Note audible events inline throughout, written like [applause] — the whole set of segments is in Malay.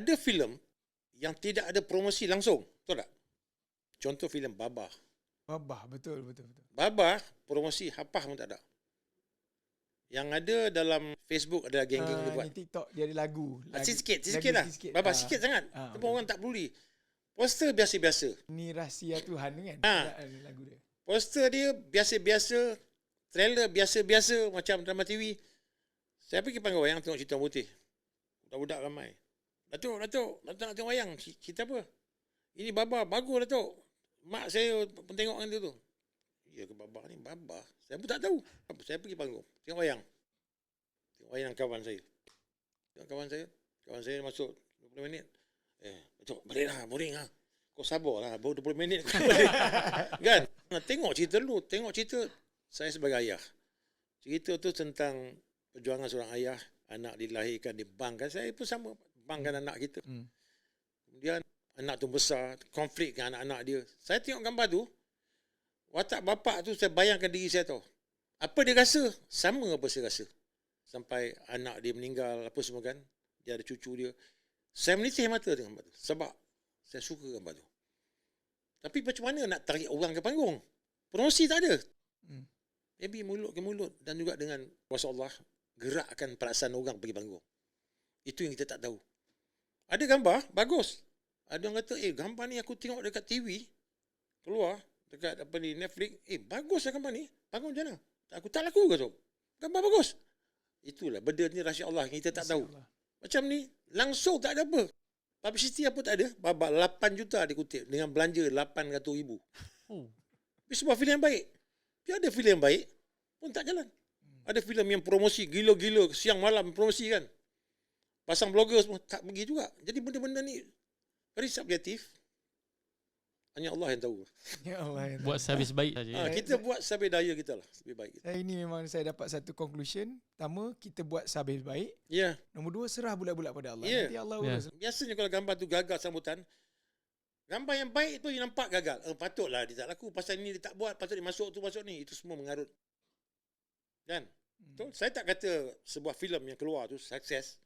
ada filem yang tidak ada promosi langsung. Betul tak? Contoh filem Babah. Babah betul betul betul. Babah promosi hapah pun tak ada. Yang ada dalam Facebook adalah geng-geng Ah, dia buat. ni TikTok dia ada lagu. Ah, lagu sikit, lagu sikit lah. Babah Ah, sikit sangat. Ah, Tapi orang tak peduli. Poster biasa-biasa. Ni rahsia Tuhan tu kan. Ah, lagu dia. Poster dia biasa-biasa. Trailer biasa-biasa macam drama TV. Saya pergi panggil wayang tengok cerita putih. Budak-budak ramai. Datuk, Datuk, Datuk nak tengok wayang. Cerita apa? Ini Babah, bagus Datuk. Mak saya pun tengok kan dia tu. Ya ke Babah ni? Babah. Saya pun tak tahu. Apa? Saya pergi panggung. Tengok wayang. Tengok wayang kawan saya. Tengok kawan saya. Kawan saya masuk 20 minit. Eh, Datuk, balik lah. Boring lah. Kau sabar lah. Baru 20 minit. kau balik. [laughs] kan? Nah, tengok cerita dulu. Tengok cerita saya sebagai ayah. Cerita tu tentang perjuangan seorang ayah. Anak dilahirkan, dibangkan. Saya pun sama. Bangkan anak kita. Hmm. Kemudian anak tu besar, konflik dengan anak-anak dia. Saya tengok gambar tu, watak bapak tu saya bayangkan diri saya tau. Apa dia rasa? Sama apa saya rasa. Sampai anak dia meninggal, apa semua kan. Dia ada cucu dia. Saya menitih mata dengan gambar tu. Sebab saya suka gambar tu. Tapi macam mana nak tarik orang ke panggung? Promosi tak ada. Hmm. Maybe mulut ke mulut dan juga dengan kuasa Allah gerakkan perasaan orang pergi panggung. Itu yang kita tak tahu. Ada gambar, bagus. Ada orang kata, eh gambar ni aku tengok dekat TV, keluar, dekat apa ni, Netflix, eh bagus lah gambar ni. Panggung macam mana? Aku tak laku ke tu? Gambar bagus. Itulah, benda ni rahsia Allah kita tak tahu. Allah. Macam ni, langsung tak ada apa. Publicity apa tak ada. Babak 8 juta dikutip dengan belanja 800 ribu. Oh. Tapi sebuah filem yang baik. Tapi ada filem yang baik pun tak jalan. Ada filem yang promosi gila-gila siang malam promosi kan. Pasang blogger semua tak pergi juga. Jadi benda-benda ni very subjektif. Hanya Allah yang tahu. Ya Allah. ya Buat servis baik saja. Ha, ya. kita buat sebaik daya kita lah. Lebih baik kita. Saya ini memang saya dapat satu conclusion. Pertama, kita buat sabis baik. Ya. Nombor dua, serah bulat-bulat pada Allah. Ya. Nanti Allah Ya. urus. Biasanya kalau gambar tu gagal sambutan, gambar yang baik tu yang nampak gagal. Eh, patutlah dia tak laku. Pasal ni dia tak buat. Patut dia masuk tu masuk ni. Itu semua mengarut. Kan? Betul? Saya tak kata sebuah filem yang keluar tu sukses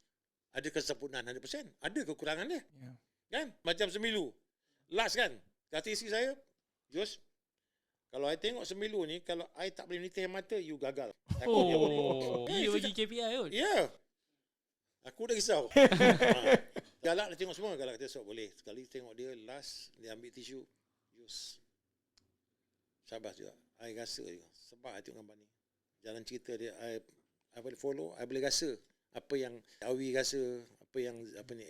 ada kesempurnaan 100%. Ada kekurangan dia. Ya. Kan? Macam Semilu. Last kan? Kata isteri saya, Jos, kalau I tengok Semilu ni, kalau I tak boleh nitih mata, you gagal. Aku. Oh, Eh, dia itu bagi KPI kot. Ya. Aku dah risau. [laughs] ha. Galak dia tengok semua. Galak kata, sok boleh. Sekali tengok dia last, dia ambil tisu. Yus. Sabar juga. I rasa juga. Sebab I tengok gambar ni. Jalan cerita dia, I, I boleh follow, I boleh rasa apa yang Awi rasa, apa yang apa ni